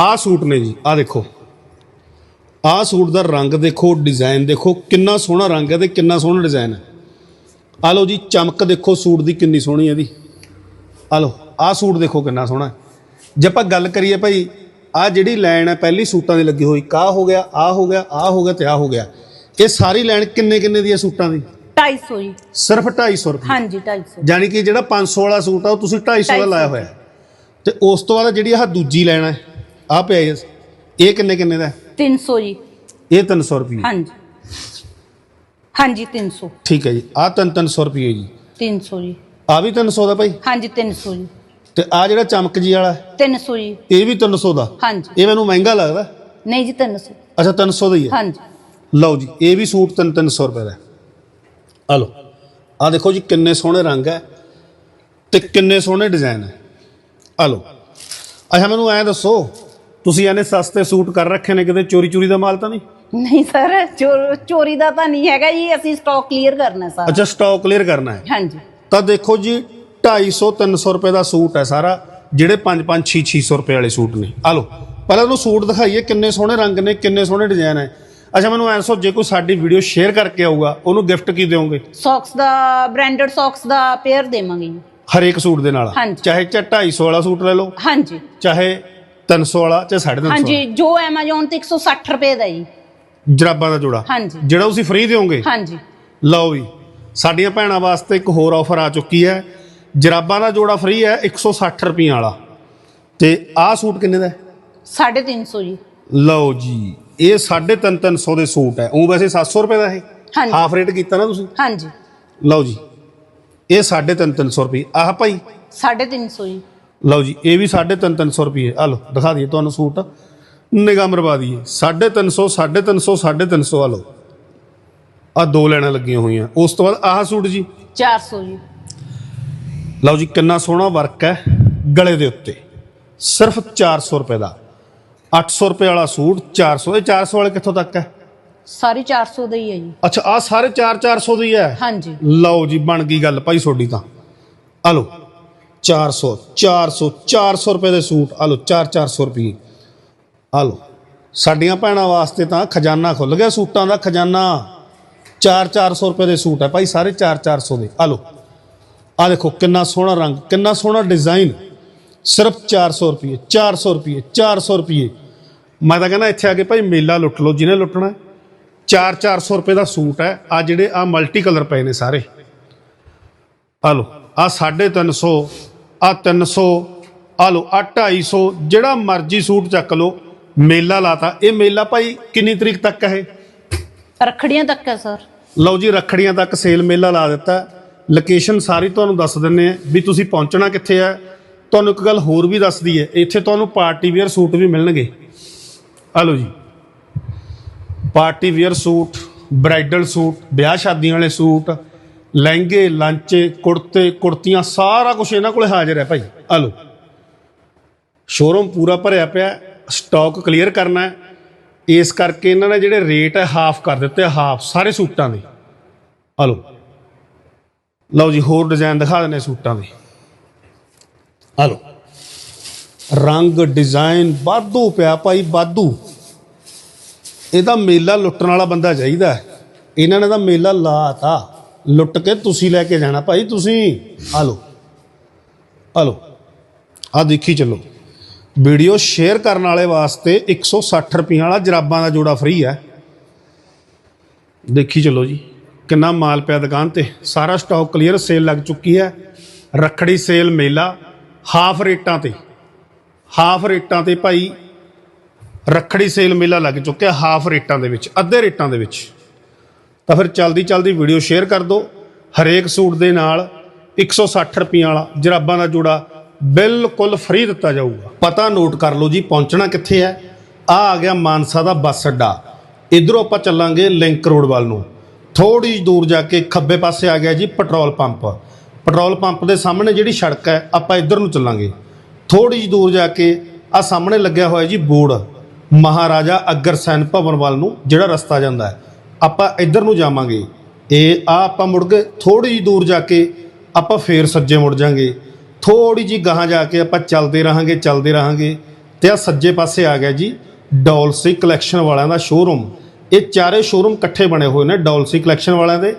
ਆਹ ਸੂਟ ਨੇ ਜੀ ਆਹ ਦੇਖੋ। ਆਹ ਸੂਟ ਦਾ ਰੰਗ ਦੇਖੋ ਡਿਜ਼ਾਈਨ ਦੇਖੋ ਕਿੰਨਾ ਸੋਹਣਾ ਰੰਗ ਹੈ ਤੇ ਕਿੰਨਾ ਸੋਹਣਾ ਡਿਜ਼ਾਈਨ ਹੈ। ਆ ਲਓ ਜੀ ਚਮਕ ਦੇਖੋ ਸੂਟ ਦੀ ਕਿੰਨੀ ਸੋਹਣੀ ਹੈ ਇਹਦੀ। ਆ ਲਓ ਆਹ ਸੂਟ ਦੇਖੋ ਕਿੰਨਾ ਸੋਹਣਾ ਜੇ ਆਪਾਂ ਗੱਲ ਕਰੀਏ ਭਾਈ ਆ ਜਿਹੜੀ ਲਾਈਨ ਹੈ ਪਹਿਲੀ ਸੂਟਾਂ ਦੀ ਲੱਗੀ ਹੋਈ ਕਾ ਹੋ ਗਿਆ ਆ ਹੋ ਗਿਆ ਆ ਹੋ ਗਿਆ ਤੇ ਆ ਹੋ ਗਿਆ। ਇਹ ਸਾਰੀ ਲਾਈਨ ਕਿੰਨੇ ਕਿੰਨੇ ਦੀ ਹੈ ਸੂਟਾਂ ਦੀ? 250 ਜੀ। ਸਿਰਫ 250 ਰੁਪਏ। ਹਾਂਜੀ 250 ਯਾਨੀ ਕਿ ਜਿਹੜਾ 500 ਵਾਲਾ ਸੂਟ ਆ ਉਹ ਤੁਸੀਂ 250 ਦਾ ਲਾਇਆ ਹੋਇਆ। ਤੇ ਉਸ ਤੋਂ ਬਾਅਦ ਜਿਹੜੀ ਆਹ ਦੂਜੀ ਲਾਈਨ ਹੈ ਆ ਪਿਆ ਇਹ ਇਹ ਕਿੰਨੇ ਕਿੰਨੇ ਦਾ ਹੈ? 300 ਜੀ ਇਹ 300 ਰੁਪਏ ਹਾਂਜੀ ਹਾਂਜੀ 300 ਠੀਕ ਹੈ ਜੀ ਆ 300 ਰੁਪਏ ਜੀ 300 ਜੀ ਆ ਵੀ 300 ਦਾ ਭਾਈ ਹਾਂਜੀ 300 ਜੀ ਤੇ ਆ ਜਿਹੜਾ ਚਮਕ ਜੀ ਵਾਲਾ ਹੈ, 300 ਜੀ ਇਹ ਵੀ 300 ਦਾ ਹਾਂਜੀ ਇਹ ਮੈਨੂੰ ਮਹਿੰਗਾ ਲੱਗਦਾ ਨਹੀਂ ਜੀ 300 ਅੱਛਾ 300 ਦਾ ਹੀ ਹੈ ਹਾਂਜੀ ਲਓ ਜੀ ਇਹ ਵੀ ਸੂਟ 3 300 ਰੁਪਏ ਦਾ ਹੈ। ਆ ਲਓ ਆ ਦੇਖੋ ਜੀ ਕਿੰਨੇ ਸੋਹਣੇ ਰੰਗ ਹੈ ਤੇ ਕਿੰਨੇ ਸੋਹਣੇ ਡਿਜ਼ਾਈਨ ਹੈ ਆ ਲਓ ਅੱਛਾ ਮੈਨੂੰ ਐਂ ਦੱਸੋ ਤੁਸੀਂ ਇਹਨੇ ਸਸਤੇ ਸੂਟ ਕਰ ਰੱਖੇ ਨੇ ਕਿਤੇ ਚੋਰੀ ਚੋਰੀ ਦਾ ਮਾਲ ਤਾਂ ਨਹੀਂ? ਨਹੀਂ ਸਰ ਚੋਰੀ ਦਾ ਤਾਂ ਨਹੀਂ ਹੈਗਾ ਜੀ ਅਸੀਂ ਸਟਾਕ ਕਲੀਅਰ ਕਰਨਾ ਸਾਰਾ। ਅੱਛਾ ਸਟਾਕ ਕਲੀਅਰ ਕਰਨਾ ਹੈ। ਹਾਂਜੀ। ਤਾਂ ਦੇਖੋ ਜੀ 250 300 ਰੁਪਏ ਦਾ ਸੂਟ ਹੈ ਸਾਰਾ ਜਿਹੜੇ 5 5 6 600 ਰੁਪਏ ਵਾਲੇ ਸੂਟ ਨੇ। ਆ ਲਓ ਪਹਿਲਾਂ ਤੁਹਾਨੂੰ ਸੂਟ ਦਿਖਾਈਏ ਕਿੰਨੇ ਸੋਹਣੇ ਰੰਗ ਨੇ ਕਿੰਨੇ ਸੋਹਣੇ ਡਿਜ਼ਾਈਨ ਹੈ। ਅੱਛਾ ਮੈਨੂੰ ਐਂ ਜੇ ਕੋਈ ਸਾਡੀ ਵੀਡੀਓ ਸ਼ੇਅਰ ਕਰਕੇ ਆਊਗਾ ਉਹਨੂੰ ਗਿਫਟ ਕੀ ਦਿਓਗੇ? ਸੌਕਸ ਦਾ ਬ੍ਰਾਂਡਡ ਸੌਕਸ ਦਾ ਪੇਅਰ ਦੇਵਾਂਗੇ ਜੀ। ਹਰੇਕ ਸੂਟ ਦੇ ਨਾਲ? ਹਾਂਜੀ। ਚਾਹੇ ਚਾ 250 ਵਾਲਾ ਸੂਟ ਲੈ ਲਓ। ਹਾਂਜੀ। ਚਾਹੇ 300 ਵਾਲਾ ਚਾਹੇ 350 ਹਾਂਜੀ ਜੋ Amazon ਤੇ 160 ਰੁਪਏ ਦਾ ਜੀ। ਜਰਾਬਾਂ ਦਾ ਜੋੜਾ? ਹਾਂਜੀ। ਜਿਹੜਾ ਤੁਸੀਂ ਫ੍ਰੀ ਦਿਓਗੇ? ਹਾਂਜੀ। ਲਓ ਵੀ ਸਾਡੀਆਂ ਭੈਣਾਂ ਵਾਸਤੇ ਇੱਕ ਹੋਰ ਆਫਰ ਆ ਚੁੱਕੀ ਹੈ। ਜਰਾਬਾਂ ਦਾ ਜੋੜਾ ਫ੍ਰੀ ਹੈ 160 ਰੁਪਈਆਂ ਵਾਲਾ। ਤੇ ਆਹ ਸੂਟ ਕਿੰਨੇ ਦਾ ਹੈ? 350 ਜੀ। ਲਓ ਜੀ ਇਹ 350 ਦੇ ਸੂਟ ਹੈ। ਉਹ ਵੈਸੇ 700 ਰੁਪਏ ਦਾ ਇਹ। ਹਾਂਜੀ। ਹਾਫ ਰੇਟ ਕੀਤਾ ਨਾ ਤੁਸੀਂ? ਹਾਂਜੀ। ਲਓ ਜੀ ਇਹ 350 ਰੁਪਏ ਆਹ ਭਾਈ? 350 ਜੀ। ਲਓ ਜੀ ਇਹ ਵੀ 350 ਰੁਪਏ ਆ ਲਓ ਦਿਖਾ ਦਈਏ ਤੁਹਾਨੂੰ ਸੂਟ। ਨਿਗਾਹ ਮਰਵਾ ਦਈਏ। 350 350 350 ਆ ਲਓ। ਆ ਦੋ ਲੈਣਾ ਲੱਗੀਆਂ ਹੋਈਆਂ। ਉਸ ਤੋਂ ਬਾਅਦ ਆਹ ਸੂਟ ਜੀ। 400 ਜੀ। ਲਓ ਜੀ ਕਿੰਨਾ ਸੋਹਣਾ ਵਰਕ ਹੈ ਗਲੇ ਦੇ ਉੱਤੇ। ਸਿਰਫ 400 ਰੁਪਏ ਦਾ। 800 ਰੁਪਏ ਵਾਲਾ ਸੂਟ 400 ਇਹ 400 ਵਾਲੇ ਕਿੱਥੋਂ ਤੱਕ ਹੈ? ਸਾਰੀ 400 ਦਾ ਹੀ ਹੈ ਜੀ। ਅੱਛਾ ਆ ਸਾਰੇ 4 400 ਦੀ ਹੈ ਹਾਂਜੀ। ਲਓ ਜੀ ਬਣ ਗਈ ਗੱਲ। ਭਾਈ ਤੁਹਾਡੀ ਤਾਂ। ਆ ਲਓ। 400 400 400 ਰੁਪਏ ਦੇ ਸੂਟ। ਆ ਲਓ 4 400 ਰੁਪਏ। ਆ ਲਓ, ਸਾਡੀਆਂ ਭੈਣਾਂ ਵਾਸਤੇ ਤਾਂ ਖਜ਼ਾਨਾ ਖੁੱਲ ਗਿਆ ਸੂਟਾਂ ਦਾ, ਖਜ਼ਾਨਾ। 4 400 ਰੁਪਏ ਦੇ ਸੂਟ ਹੈ ਭਾਈ, ਸਾਰੇ 4 400 ਦੇ। ਆ ਲਓ ਆ ਦੇਖੋ, ਕਿੰਨਾ ਸੋਹਣਾ ਰੰਗ, ਕਿੰਨਾ ਸੋਹਣਾ ਡਿਜ਼ਾਈਨ। ਸਿਰਫ 400 ਰੁਪਏ 400 ਰੁਪਏ 400 ਰੁਪਏ। ਮੈਂ ਤਾਂ ਕਹਿੰਦਾ ਇੱਥੇ ਆ ਕੇ ਭਾਈ ਮੇਲਾ ਲੁੱਟ ਲਓ, ਜਿਹਨੇ ਲੁੱਟਣਾ 4 400 ਰੁਪਏ ਦਾ ਸੂਟ ਹੈ, ਆ ਜਿਹੜੇ ਆ ਮਲਟੀ ਕਲਰ ਪਏ ਨੇ ਸਾਰੇ। ਆ ਲਓ ਆ 350 ਆ 300 ਆ ਲਓ ਆ 250 ਜਿਹੜਾ ਮਰਜ਼ੀ ਸੂਟ ਚੱਕ ਲਓ ਮੇਲਾ ਲਾਤਾ। ਇਹ ਮੇਲਾ ਭਾਈ ਕਿੰਨੀ ਤਰੀਕ ਤੱਕ ਹੈ? ਰੱਖੜੀਆਂ ਤੱਕ ਹੈ ਸਰ। ਲਓ ਜੀ ਰੱਖੜੀਆਂ ਤੱਕ ਸੇਲ ਮੇਲਾ ਲਾ ਦਿੱਤਾ। ਲੋਕੇਸ਼ਨ ਸਾਰੀ ਤੁਹਾਨੂੰ ਦੱਸ ਦਿੰਨੇ ਆ ਵੀ ਤੁਸੀਂ ਪਹੁੰਚਣਾ ਕਿੱਥੇ ਹੈ ਤੁਹਾਨੂੰ ਇੱਕ ਗੱਲ ਹੋਰ ਵੀ ਦੱਸਦੀ ਹੈ ਇੱਥੇ ਤੁਹਾਨੂੰ ਪਾਰਟੀ ਵੇਅਰ ਸੂਟ ਵੀ ਮਿਲਣਗੇ। ਆ ਲਓ ਜੀ। Party wear suit bridal suit ਵਿਆਹ ਸ਼ਾਦੀਆਂ ਵਾਲੇ ਸੂਟ ਲਹਿੰਗੇ, ਲਾਂਚੇ, ਕੁੜਤੇ, ਕੁੜਤੀਆਂ, ਸਾਰਾ ਕੁਝ ਇਹਨਾਂ ਕੋਲੇ ਹਾਜ਼ਰ ਹੈ ਭਾਈ। ਆ ਲਓ। ਸ਼ੋਰੂਮ ਪੂਰਾ ਭਰਿਆ ਪਿਆ ਸਟਾਕ ਕਲੀਅਰ ਕਰਨਾ ਹੈ। ਇਸ ਕਰਕੇ ਇਹਨਾਂ ਨੇ ਜਿਹੜੇ ਰੇਟ ਹੈ ਹਾਫ ਕਰ ਦਿੱਤੇ ਹਾਫ ਸਾਰੇ ਸੂਟਾਂ ਦੇ। ਆ ਲਓ। ਲਓ ਜੀ, ਹੋਰ ਡਿਜ਼ਾਈਨ ਦਿਖਾ ਦਿੰਦੇ ਸੂਟਾਂ ਦੇ। ਆ ਲਓ। ਰੰਗ ਡਿਜ਼ਾਈਨ ਵਾਧੂ ਪਿਆ ਭਾਈ, ਵਾਧੂ। ਇਹਦਾ ਮੇਲਾ ਲੁੱਟਣ ਵਾਲਾ ਬੰਦਾ ਚਾਹੀਦਾ ਇਹਨਾਂ ਨੇ ਤਾਂ ਮੇਲਾ ਲਾਤਾ। ਲੁੱਟ ਕੇ ਤੁਸੀਂ ਲੈ ਕੇ ਜਾਣਾ ਭਾਈ, ਤੁਸੀਂ। ਆ ਲਓ। ਆ ਲਓ। ਆ ਦੇਖੀ ਚੱਲੋ। ਵੀਡੀਓ ਸ਼ੇਅਰ ਕਰਨ ਵਾਲੇ ਵਾਸਤੇ 160 ਰੁਪਏ ਵਾਲਾ ਜਰਾਬਾਂ ਦਾ ਜੋੜਾ ਫ੍ਰੀ ਹੈ। ਦੇਖੀ ਚੱਲੋ ਜੀ, ਕਿੰਨਾ ਮਾਲ ਪਿਆ ਦੁਕਾਨ ਤੇ। ਸਾਰਾ ਸਟਾਕ ਕਲੀਅਰ ਸੇਲ ਲੱਗ ਚੁੱਕੀ ਹੈ। ਰੱਖੜੀ ਸੇਲ ਮੇਲਾ ਹਾਫ ਰੇਟਾਂ ਤੇ। ਹਾਫ ਰੇਟਾਂ ਤੇ ਭਾਈ, ਰੱਖੜੀ ਸੇਲ ਮੇਲਾ ਲੱਗ ਚੁੱਕਿਆ ਹਾਫ ਰੇਟਾਂ ਦੇ ਵਿੱਚ, ਅੱਧੇ ਰੇਟਾਂ ਦੇ ਵਿੱਚ। ਤਾਂ ਫਿਰ ਚਲਦੀ ਚਲਦੀ ਵੀਡੀਓ ਸ਼ੇਅਰ ਕਰ ਦਿਓ। ਹਰੇਕ ਸੂਟ ਦੇ ਨਾਲ 160 ਰੁਪਏ ਵਾਲਾ ਜਰਾਬਾਂ ਦਾ ਜੋੜਾ ਬਿਲਕੁਲ ਫ੍ਰੀ ਦਿੱਤਾ ਜਾਊਗਾ। ਪਤਾ ਨੋਟ ਕਰ ਲਓ ਜੀ, ਪਹੁੰਚਣਾ ਕਿੱਥੇ ਹੈ? ਆ ਆ ਗਿਆ ਮਾਨਸਾ ਦਾ ਬੱਸ ਅੱਡਾ। ਇਧਰੋਂ ਆਪਾਂ ਚੱਲਾਂਗੇ ਲਿੰਕ ਰੋਡ ਵੱਲ ਨੂੰ। ਥੋੜੀ ਦੂਰ ਜਾ ਕੇ ਖੱਬੇ ਪਾਸੇ ਆ ਗਿਆ ਜੀ ਪੈਟਰੋਲ ਪੰਪ। ਪੈਟਰੋਲ ਪੰਪ ਦੇ ਸਾਹਮਣੇ ਜਿਹੜੀ ਸੜਕ ਹੈ, ਆਪਾਂ ਇੱਧਰ ਨੂੰ ਚੱਲਾਂਗੇ। ਥੋੜੀ ਜਿਹੀ ਦੂਰ ਜਾ ਕੇ ਆ ਸਾਹਮਣੇ ਲੱਗਿਆ ਹੋਇਆ ਜੀ ਬੋਰਡ। ਮਹਾਰਾਜਾ ਅਗਰਸੈਨ ਭਵਨ ਵੱਲ ਨੂੰ ਜਿਹੜਾ ਰਸਤਾ ਜਾਂਦਾ ਹੈ। ਆਪਾਂ ਇੱਧਰ ਨੂੰ ਜਾਵਾਂਗੇ। ਇਹ ਆ ਆਪਾਂ ਮੁੜ ਕੇ ਥੋੜੀ ਜਿਹੀ ਦੂਰ ਜਾ ਕੇ ਆਪਾਂ ਫੇਰ ਸੱਜੇ ਮੁੜ ਜਾਾਂਗੇ। ਥੋੜੀ ਜਿਹੀ ਗਾਹਾਂ ਜਾ ਕੇ ਆਪਾਂ ਚੱਲਦੇ ਰਹਾਂਗੇ ਚੱਲਦੇ ਰਹਾਂਗੇ। ਤੇ ਆ ਸੱਜੇ ਪਾਸੇ ਆ ਗਿਆ ਜੀ, ਡੋਲਸੀ ਕਲੈਕਸ਼ਨ ਵਾਲਿਆਂ ਦਾ ਸ਼ੋਰੂਮ ਇਹ ਚਾਰੇ ਸ਼ੋਰੂਮ ਇਕੱਠੇ ਬਣੇ ਹੋਏ ਨੇ, ਡੋਲਸੀ ਕਲੈਕਸ਼ਨ ਵਾਲਿਆਂ ਦੇ।